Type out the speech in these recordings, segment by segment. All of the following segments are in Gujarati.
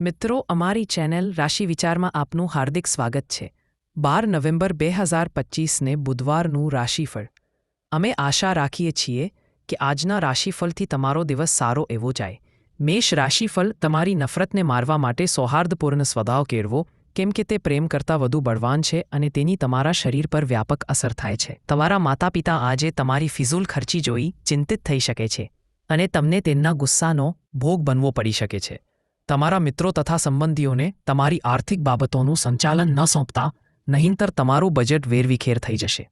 મિત્રો, અમારી ચેનલ રાશિ વિચારમાં આપનું હાર્દિક સ્વાગત છે. બાર નવેમ્બર બે હજાર પચીસને બુધવારનું રાશિફળ. અમે આશા રાખીએ છીએ કે આજના રાશિફળથી તમારો દિવસ સારો એવો જાય. મેષ રાશિફળ તમારી નફરતને મારવા માટે સૌહાર્દપૂર્ણ સ્વભાવ કેળવો, કેમ કે તે પ્રેમ કરતાં વધુ બળવાન છે અને તેની તમારા શરીર પર વ્યાપક અસર થાય છે. તમારા માતા પિતા આજે તમારી ફિઝૂલ ખર્ચી જોઈ ચિંતિત થઈ શકે છે અને તમને તેમના ગુસ્સાનો ભોગ બનવો પડી શકે છે. તમારા મિત્રો તથા સંબંધીઓને તમારી આર્થિક બાબતોનું સંચાલન ન સોંપતા, નહીંતર તમારું બજેટ વેરવિખેર થઈ જશે.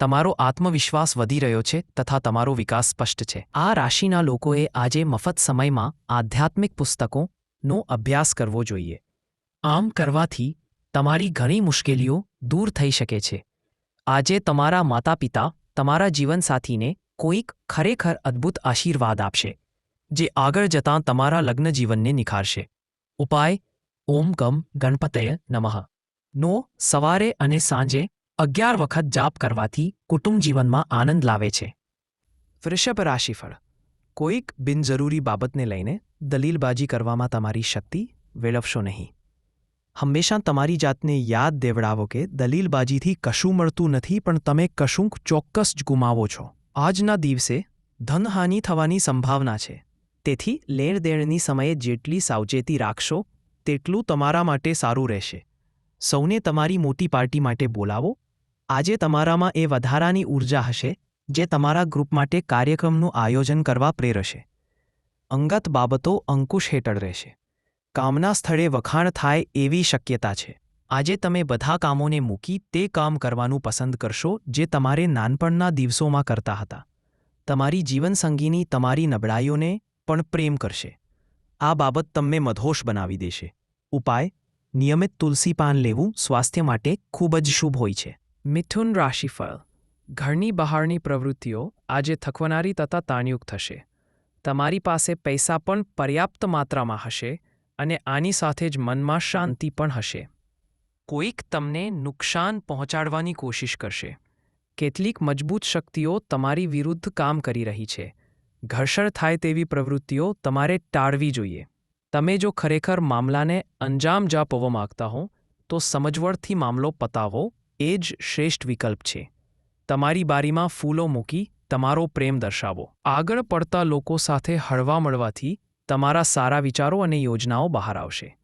તમારો આત્મવિશ્વાસ વધી રહ્યો છે તથા તમારો વિકાસ સ્પષ્ટ છે. આ રાશિના લોકોએ આજે મફત સમયમાં આધ્યાત્મિક પુસ્તકોનો અભ્યાસ કરવો જોઈએ. આમ કરવાથી તમારી ઘણી મુશ્કેલીઓ દૂર થઈ શકે છે. આજે તમારા માતા પિતા તમારા જીવનસાથીને કોઈક ખરેખર અદ્ભુત આશીર્વાદ આપશે. જે આગળ જતાં તમારા લગ્ન જીવનને નિખારશે. ઉપાય, ઓમ કમ ગણપતય નમઃ. નો, સવારે અને સાંજે અગિયાર વખત જાપ કરવાથી કુટુંબ જીવનમાં આનંદ લાવે છે. વૃષભ રાશિફળ. કોઈક બિનજરૂરી બાબતને લઈને દલીલબાજી કરવામાં તમારી શક્તિ વેળવશો નહીં. હંમેશા તમારી જાતને યાદ દેવડાવો કે દલીલબાજીથી કશું મળતું નથી પણ તમે કશુંક ચોક્કસ જ ગુમાવો છો. આજના દિવસે ધનહાનિ થવાની સંભાવના છે. તેથી લેણદેણની સમયે જેટલી સાવચેતી રાખશો, તેટલું તમારા માટે સારું રહેશે. સૌને તમારી મોટી પાર્ટી માટે બોલાવો. આજે તમારામાં એ વધારાની ઊર્જા હશે, જે તમારા ગ્રુપ માટે કાર્યક્રમનું આયોજન કરવા પ્રેરશે. અંગત બાબતો અંકુશ હેઠળ રહેશે. કામના સ્થળે વખાણ થાય એવી શક્યતા છે. આજે તમે બધા કામોને મૂકી તે કામ કરવાનું પસંદ કરશો, જે તમારે નાનપણના દિવસોમાં કરતા હતા. તમારી જીવનસંગીની તમારી નબળાઈઓને પણ પ્રેમ કરશે. આ બાબત તમને મધોશ બનાવી દેશે. ઉપાય, નિયમિત તુલસી પાન લેવું સ્વાસ્થ્ય માટે ખૂબ જ શુભ હોય છે. મિથુન રાશિફળ. ઘરની બહારની પ્રવૃત્તિઓ આજે થકવનારી તથા તાણયુક્ત થશે. તમારી પાસે પૈસા પણ પર્યાપ્ત માત્રામાં હશે અને આની સાથે જ મનમાં શાંતિ પણ હશે. કોઈક તમને નુકસાન પહોંચાડવાની કોશિશ કરશે. કેટલીક મજબૂત શક્તિઓ તમારી વિરુદ્ધ કામ કરી રહી છે. ઘર્ષણ થાય તેવી પ્રવૃત્તિઓ તમારે ટાળવી જોઈએ. તમે જો ખરેખર મામલાને અંજામ જ માગતા હો, તો સમજવડથી મામલો પતાવો, એ જ શ્રેષ્ઠ વિકલ્પ છે. તમારી બારીમાં ફૂલો મૂકી તમારો પ્રેમ દર્શાવો. આગળ પડતા લોકો સાથે હળવા મળવાથી તમારા સારા વિચારો અને યોજનાઓ બહાર આવશે.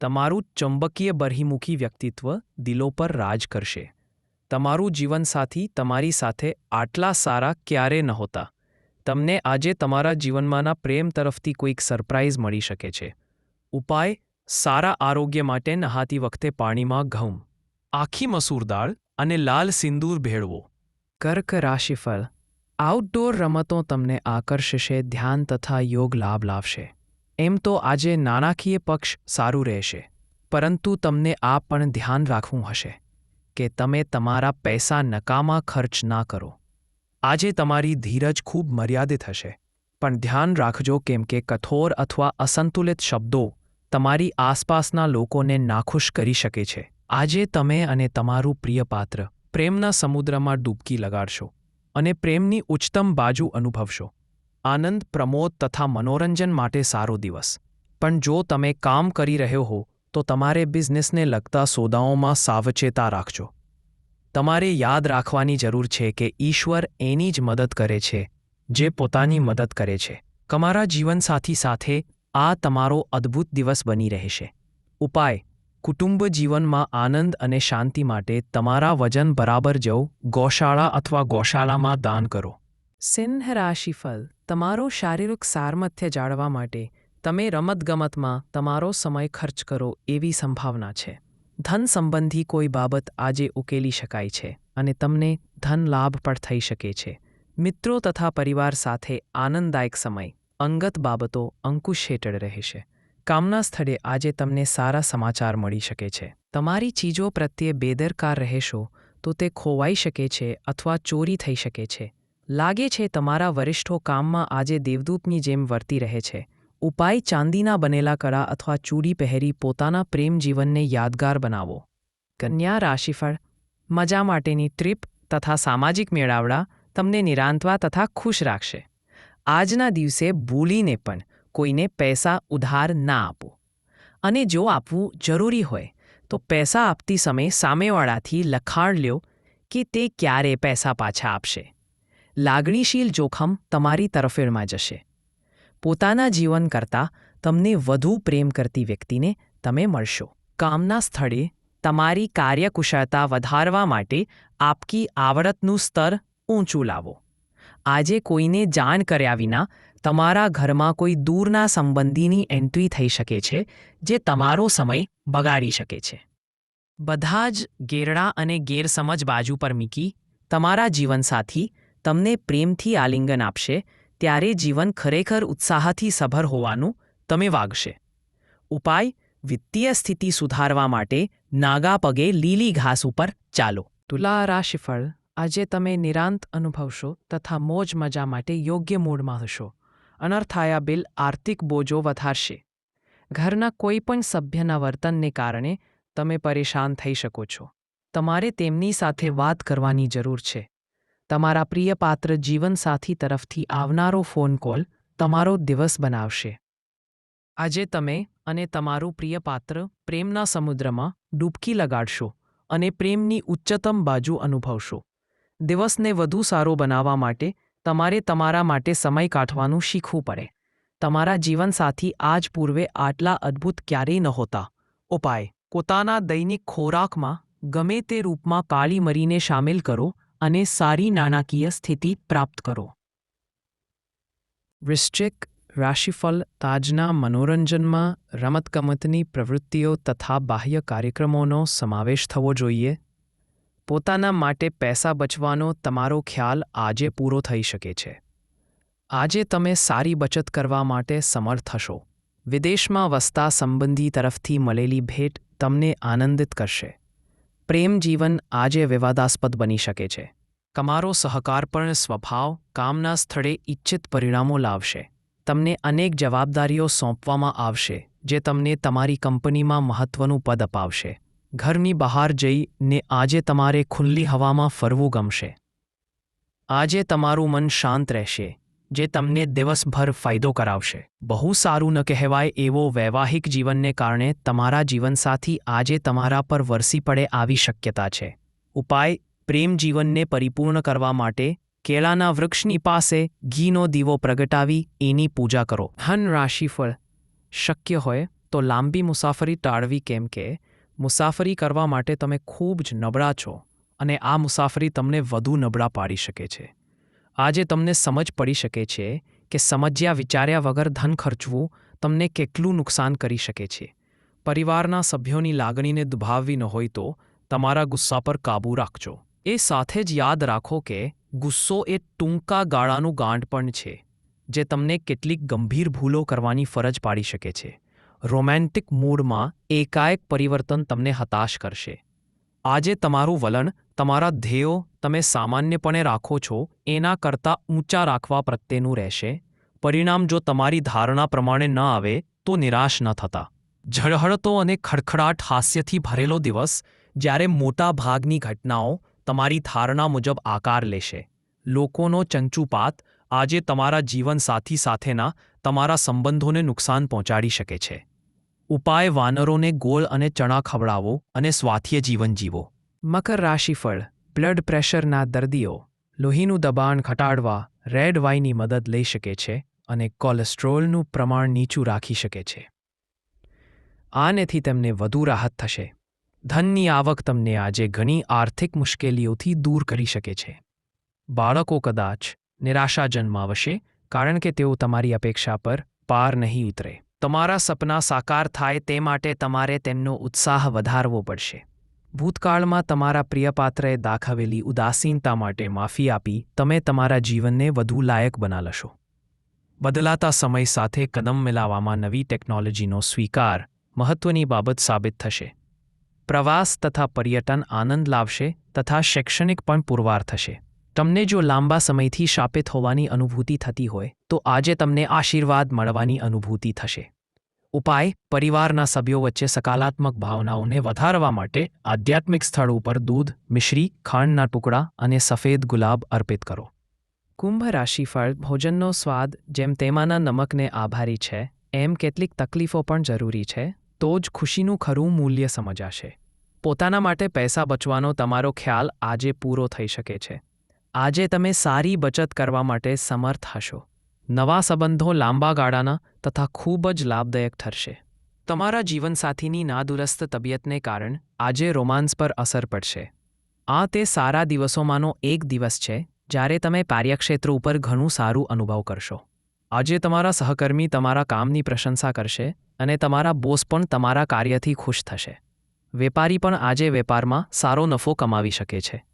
તમારું ચુંબકીય બરહીમુખી વ્યક્તિત્વ દિલો પર રાજ કરશે. તમારું જીવનસાથી તમારી સાથે આટલા સારા ક્યારે નહોતા. તમને આજે તમારા જીવનમાંના પ્રેમ તરફથી કોઈક સરપ્રાઇઝ મળી શકે છે. ઉપાય, સારા આરોગ્ય માટે નહાતી વખતે પાણીમાં ઘઉં. આખી મસૂર દાળ અને લાલ સિંદૂર ભેળવો. કર્ક રાશિફળ. આઉટડોર રમતો તમને આકર્ષશે, ધ્યાન તથા યોગ લાભ લાવશે. એમ તો આજે નાણાકીય પક્ષ સારું રહેશે. પરંતુ તમને આ પણ ધ્યાન રાખવું હશે કે તમે તમારા પૈસા નકામા ખર્ચ ના કરો. આજે તમારી ધીરજ ખૂબ મર્યાદિત હશે. પણ ધ્યાન રાખજો કેમ કે કઠોર અથવા અસંતુલિત શબ્દો તમારી આસપાસના લોકોને નાખુશ કરી શકે છે. આજે તમે અને તમારું પ્રિય પાત્ર પ્રેમના સમુદ્રમાં ડૂબકી લગાડશો અને પ્રેમની ઉચ્ચતમ બાજુ અનુભવશો. આનંદ, પ્રમોદ તથા મનોરંજન માટે સારો દિવસ. પણ જો તમે કામ કરી રહ્યો હો, તો તમારે બિઝનેસને લગતા સોદાઓમાં સાવચેતા રાખજો. તમારે યાદ રાખવાની જરૂર છે કે ઈશ્વર એની જ મદદ કરે છે, જે પોતાની મદદ કરે છે. તમારા જીવનસાથી સાથે આ તમારો અદ્ભુત દિવસ બની રહેશે. ઉપાય, કુટુંબ જીવનમાં આનંદ અને શાંતિ માટે તમારા વજન બરાબર જવું, ગૌશાળા અથવા ગૌશાળામાં દાન કરો. સિંહ રાશિફળ, તમારો શારીરિક સારમથ્ય જાળવા માટે, તમે રમતગમતમાં તમારો સમય ખર્ચ કરો એવી સંભાવના છે. ધન સંબંધી કોઈ બાબત આજે ઉકેલી શકાય છે અને તમને ધન લાભ પણ થઈ શકે છે. મિત્રો તથા પરિવાર સાથે આનંદદાયક સમય, અંગત બાબતો અંકુશ હેઠળ રહેશે. કામના સ્થળે આજે તમને સારા સમાચાર મળી શકે છે. તમારી ચીજો પ્રત્યે બેદરકાર રહેશો તો તે ખોવાઈ શકે છે અથવા ચોરી થઈ શકે છે. લાગે છે તમારા વરિષ્ઠો કામમાં આજે દેવદૂતની જેમ વર્તી રહે છે. ઉપાય ચાંદીના બનેલા કળા અથવા ચૂડી પહેરી પોતાના પ્રેમ જીવનને યાદગાર બનાવો. કન્યા રાશિફળ. મજા માટેની ટ્રીપ તથા સામાજિક મેળાવડા તમને નિરાંતવા તથા ખુશ રાખશે. આજના દિવસે ભૂલીને પણ કોઈને પૈસા ઉધાર ના આપો. અને જો આપવું જરૂરી હોય, તો પૈસા આપતી સમયે સામેવાળાથી લખાણ લ્યો કે તે ક્યારે પૈસા પાછા આપશે. લાગણીશીલ જોખમ તમારી તરફેણમાં જશે. પોતાના જીવન કરતાં તમને વધુ પ્રેમ કરતી વ્યક્તિને તમે મળશો. કામના સ્થળે તમારી કાર્યકુશળતા વધારવા માટે આપકી આવડતનું સ્તર ઊંચું લાવો. આજે કોઈને જાણ કર્યા વિના તમારા ઘરમાં કોઈ દૂરના સંબંધીની એન્ટ્રી થઈ શકે છે, જે તમારો સમય બગાડી શકે છે. બધા જ ગેરડા અને ગેરસમજ બાજુ પર મીકી તમારા જીવનસાથી તમને પ્રેમથી આલિંગન આપશે ત્યારે જીવન ખરેખર ઉત્સાહથી સભર હોવાનું તમે વાગશે. ઉપાય, વિત્તીય સ્થિતિ સુધારવા માટે નાગા પગે લીલી ઘાસ ઉપર ચાલો. તુલા રાશિફળ, આજે તમે નિરાંત અનુભવશો તથા મોજ મજા માટે યોગ્ય મૂડમાં હશો. અનર્થાયા બિલ આર્થિક બોજો વધારશે. ઘરના કોઈપણ સભ્યના વર્તનને કારણે તમે પરેશાન થઈ શકો છો. તમારે તેમની સાથે વાત કરવાની જરૂર છે. તમારા પ્રિય પાત્ર જીવનસાથી તરફથી આવનારો ફોન કોલ તમારો દિવસ બનાવશે. આજે તમે અને તમારું પ્રિય પાત્ર પ્રેમના સમુદ્રમાં ડૂબકી લગાડશો અને પ્રેમની ઉચ્ચતમ બાજુ અનુભવશો. દિવસને વધુ સારો બનાવવા માટે તમારે તમારા માટે સમય કાઢવાનું શીખવું પડે. તમારા જીવનસાથી આજ પૂર્વે આટલા અદ્ભુત ક્યારેય નહોતા. ઉપાય, પોતાના દૈનિક ખોરાકમાં ગમે તે રૂપમાં કાળી મરીને સામેલ કરો અને સારી નાણાકીય સ્થિતિ પ્રાપ્ત કરો. વૃશ્ચિક રાશિફળ તાજના મનોરંજનમાં રમતગમતની પ્રવૃત્તિઓ તથા બાહ્ય કાર્યક્રમોનો સમાવેશ થવો જોઈએ. પોતાના માટે પૈસા બચવાનો તમારો ખ્યાલ આજે પૂરો થઈ શકે છે. આજે તમે સારી બચત કરવા માટે સમર્થ હશો. વિદેશમાં વસતા સંબંધી તરફથી મળેલી ભેટ તમને આનંદિત કરશે. પ્રેમ જીવન આજે વિવાદાસ્પદ બની શકે છે. તમારો સહકારપણ સ્વભાવ, કામના સ્થળે ઇચ્છિત પરિણામો લાવશે. તમને અનેક જવાબદારીઓ સોંપવામાં આવશે, જે તમને તમારી કંપનીમાં મહત્વનું પદ અપાવશે. ઘરની બહાર જઈને આજે તમારે ખુલ્લી હવામાં ફરવું ગમશે. આજે તમારું મન શાંત રહેશે. જે તમને દિવસભર ફાયદો કરાવશે. બહુ સારું ન કહેવાય એવો વૈવાહિક જીવનને કારણે તમારા જીવનસાથી આજે તમારા પર વરસી પડે આવી શક્યતા છે. ઉપાય, પ્રેમ જીવનને પરિપૂર્ણ કરવા માટે કેળાના વૃક્ષની પાસે ઘીનો દીવો પ્રગટાવી એની પૂજા કરો. ધન રાશિફળ. શક્ય હોય તો લાંબી મુસાફરી ટાળવી કેમ કે મુસાફરી કરવા માટે તમે ખૂબ જ નબળા છો અને આ મુસાફરી તમને વધુ નબળા પાડી શકે છે. આજે તમને સમજ પડી શકે છે કે સમજ્યા વિચાર્યા વગર ધન ખર્ચવું તમને કેટલું નુકસાન કરી શકે છે. પરિવારના સભ્યોની લાગણીને દુભાવવી ન હોય તો તમારા ગુસ્સા પર કાબૂ રાખજો. એ સાથે જ યાદ રાખો કે ગુસ્સો એ ટૂંકા ગાળાનું ગાંઠપણ છે, જે તમને કેટલીક ગંભીર ભૂલો કરવાની ફરજ પાડી શકે છે. રોમેન્ટિક મૂડમાં એકાએક પરિવર્તન તમને હતાશ કરશે. આજે તમારું વલણ, તમારા ધ્યેયો તમે સામાન્યપણે રાખો છો, એના કરતાં ઊંચા રાખવા પ્રત્યેનું રહેશે. પરિણામ જો તમારી ધારણા પ્રમાણે ન આવે, તો નિરાશ ન થતા. ઝળહળતો અને ખડખડાટ હાસ્યથી ભરેલો દિવસ, જ્યારે મોટા ભાગની ઘટનાઓ તમારી ધારણા મુજબ આકાર લેશે. લોકોનો ચંચુપાત આજે તમારા જીવનસાથી સાથેના તમારા સંબંધોને નુકસાન પહોંચાડી શકે છે. ઉપાય વાનરોને ગોળ અને ચણા ખવડાવો અને સ્વાથ્ય જીવન જીવો. મકર રાશિફળ. બ્લડ પ્રેશરના દર્દીઓ લોહીનું દબાણ ઘટાડવા રેડ વાઇનની મદદ લઈ શકે છે અને કોલેસ્ટ્રોલનું પ્રમાણ નીચું રાખી શકે છે. આનેથી તેમને વધુ રાહત થશે. ધનની આવક તમને આજે ઘણી આર્થિક મુશ્કેલીઓથી દૂર કરી શકે છે. બાળકો કદાચ નિરાશા જન્માવશે કારણ કે તેઓ તમારી અપેક્ષા પર પાર નહીં ઉતરે. તમારા સપના સાકાર થાય તે માટે તમારે તેમનો ઉત્સાહ વધારવો પડશે. ભૂતકાળમાં તમારા પ્રિયપાત્રએ દાખવેલી ઉદાસીનતા માટે માફી આપી તમે તમારા જીવનને વધુ લાયક બના લેશો બદલાતા સમય સાથે કદમ મિલાવવામાં નવી ટેકનોલોજીનો સ્વીકાર મહત્વની બાબત સાબિત થશે. પ્રવાસ તથા પર્યટન આનંદ લાવશે તથા શૈક્ષણિક પણ પુરવાર થશે. તમને જો લાંબા સમયથી શાપિત હોવાની અનુભૂતિ થતી હોય તો આજે તમને આશીર્વાદ મળવાની અનુભૂતિ થશે. ઉપાય પરિવારના સભ્યો વચ્ચે સકારાત્મક ભાવનાઓને વધારવા માટે આધ્યાત્મિક સ્થળ ઉપર દૂધ, મિશ્રી, ખાંડના ટુકડા અને સફેદ ગુલાબ અર્પિત કરો. કુંભ રાશિફળ ભોજનનો સ્વાદ જેમ તેમાંના નમકને આભારી છે, એમ કેટલીક તકલીફો પણ જરૂરી છે, તો જ ખુશીનું ખરું મૂલ્ય સમજાશે. પોતાના માટે પૈસા બચવાનો તમારો ખ્યાલ આજે પૂરો થઈ શકે છે. આજે તમે સારી બચત કરવા માટે સમર્થ હશો. નવા સંબંધો લાંબા ગાળાના તથા ખૂબ જ લાભદાયક ઠરશે. તમારા જીવનસાથીની નાદુરસ્ત તબિયતને કારણે આજે રોમાન્સ પર અસર પડશે. આ તે સારા દિવસોમાંનો એક દિવસ છે, જ્યારે તમે કાર્યક્ષેત્ર ઉપર ઘણું સારું અનુભવ કરશો. આજે તમારા સહકર્મી તમારા કામની પ્રશંસા કરશે અને તમારા બોસ પણ તમારા કાર્યથી ખુશ થશે. વેપારી પણ આજે વેપારમાં સારો નફો કમાવી શકે છે.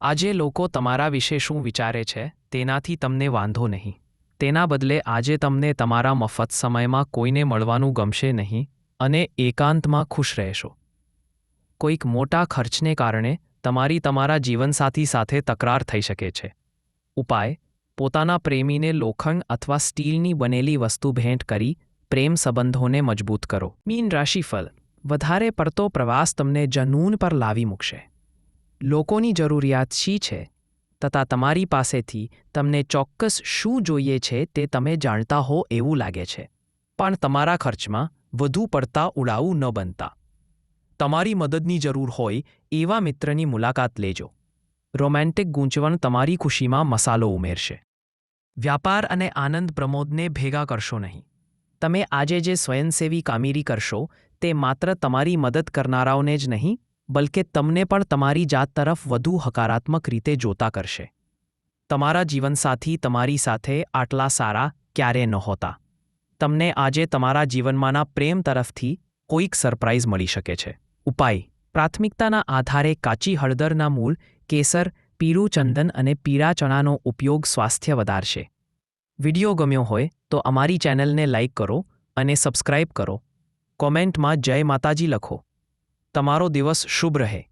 આજે લોકો તમારા વિશે શું વિચારે છે તેનાથી તમને વાંધો નહીં. તેના બદલે આજે તમને તમારા મફત સમયમાં કોઈને મળવાનું ગમશે નહીં અને એકાંતમાં ખુશ રહેશો. કોઈક મોટા ખર્ચને કારણે તમારી તમારા જીવનસાથી સાથે તકરાર થઈ શકે છે. ઉપાય, પોતાના પ્રેમીને લોખંડ અથવા સ્ટીલની બનેલી વસ્તુ ભેટ કરી પ્રેમ સંબંધોને મજબૂત કરો. મીન રાશિફળ, વધારે પડતો પ્રવાસ તમને જનૂન પર લાવી મૂકશે. લોકોની જરૂરિયાત શી છે? તથા તમારી પાસેથી તમને ચોક્કસ શું જોઈએ છે તે તમે જાણતા હો એવું લાગે છે. પણ તમારા ખર્ચમાં વધુ પડતા ઉડાવું ન બનતા. તમારી મદદની જરૂર હોય એવા મિત્રની મુલાકાત લેજો. રોમેન્ટિક ગૂંચવણ તમારી ખુશીમાં મસાલો ઉમેરશે. વ્યાપાર અને આનંદ પ્રમોદને ભેગા કરશો નહીં. તમે આજે જે સ્વયંસેવી કામગીરી કરશો તે માત્ર તમારી મદદ કરનારાઓને જ નહીં બલકે તમને પણ તમારી જાત તરફ વધુ હકારાત્મક રીતે જોતા કરશે તમારા જીવનસાથી તમારી સાથે આટલા સારા ક્યારે નહોતા તમને આજે તમારા જીવનમાંના પ્રેમ તરફથી કોઈક સરપ્રાઇઝ મળી શકે છે ઉપાય પ્રાથમિકતાના આધારે કાચી હળદરના મૂળ કેસર પીરું ચંદન અને પીળા ચણાનો ઉપયોગ સ્વાસ્થ્ય વધારશે વિડિયો ગમ્યો હોય તો અમારી ચેનલને લાઇક કરો અને સબસ્ક્રાઇબ કરો કોમેન્ટમાં જય માતાજી લખો તમારો દિવસ શુભ રહે.